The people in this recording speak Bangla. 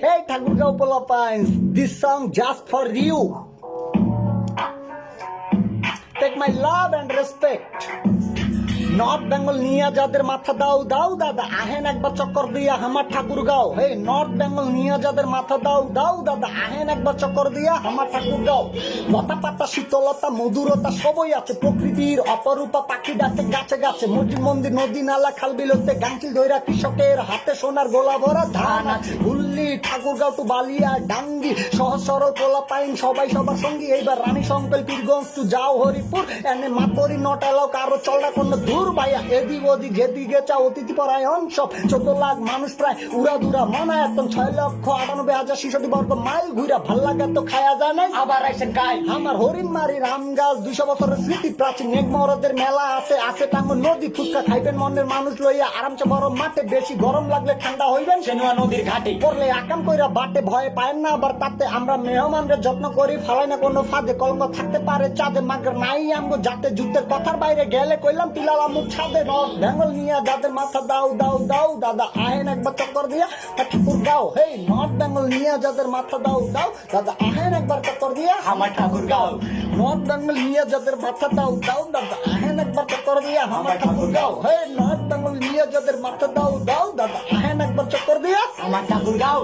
Hey Thakurgao Polapines, this song just for you. Take my love and respect. North Bengal নিয়ে যাদের মাথা দাও দাও দাদা, আহেন একবার চক্কর দিয়া আমার ঠাকুর গাও। হে নর্থ বেঙ্গল নিয়ে যাদের মাথা দাও দাও দাদা, আহেন একবার চক্কর দিয়া আমার ঠাকুর গাও। লতা পাতা, শীতলতা, মধুরতা সবই আছে, প্রকৃতির অপরূপা পাখি ডাকে গাছে গাছে। মসজিদ, মন্দির, নদী, নালা, খাল বিলতে গাংচিল দইরা কৃষকের হাতে সোনার গোলা ভরা ধান আছে। হুল্লি ঠাকুরগাঁও টু বালিয়া ডাঙ্গি, সহজ সরল পোলা পাইন সবাই সবার সঙ্গী। এইবার রানী সংকল পীরগঞ্জ টু যাও হরিপুর, এনে মাতরি নট এলাও কারও চলটা কোন দূর এদিক ওদিক অতিথি পরায়ণ সব। চোদ্দ লাখ মানুষ প্রায় মানায় একদম ছয় লক্ষ আটানব্বই হাজার শিশুটি বর্গ মাইল ঘুরা ভালো লাগে তো খায়া যায় নাই? আবার গাই আমার হরিণ মারি রাম গাছ দুইশো বছরের স্মৃতি প্রাচীন মহরদের মেলা আছে আছে নদী ফুচকা খাইবেন মনের মানুষ লইয়া আরামসে বড় মাঠে বেশি গরম লাগলে ঠান্ডা হইবেন? সেনুয়া নদীর ঘাটে। পড়লে আকাম কইরা বাটে ভয় পায় না আবার তাতে আমরা মেহমানদের যত্ন করি ফালাই না কোনো ফাঁদে কলঙ্ক থাকতে পারে চাঁদে মাগর নাই আমগো যাতে যুদ্ধের কথার বাইরে গেলে কইলাম পিলালা মুখ ছাদে নর বেঙ্গল নিয়ে যাদের মাথা দাও দাও দাও দাদা আহেন একবার চক্কর দিয়া ঠাকুর গাও। হেই নর্থ বেঙ্গল নিয়ে যাদের মাথা দাও দাও দাদা আহেন একবার চক্কর দিয়া আমার ঠাকুর গাও। নর্থ বেঙ্গল নিয়ে যাদের মাথা দাও দাও দাদা আহেন একবার চক্কর দিয়া আমার ঠাকুর গাও। হে নর্থ বেঙ্গল নিয়ে যাদের মাথা দাও দাও দাদা আহেন একবার চক্কর দিয়া আমার ঠাকুর গাও।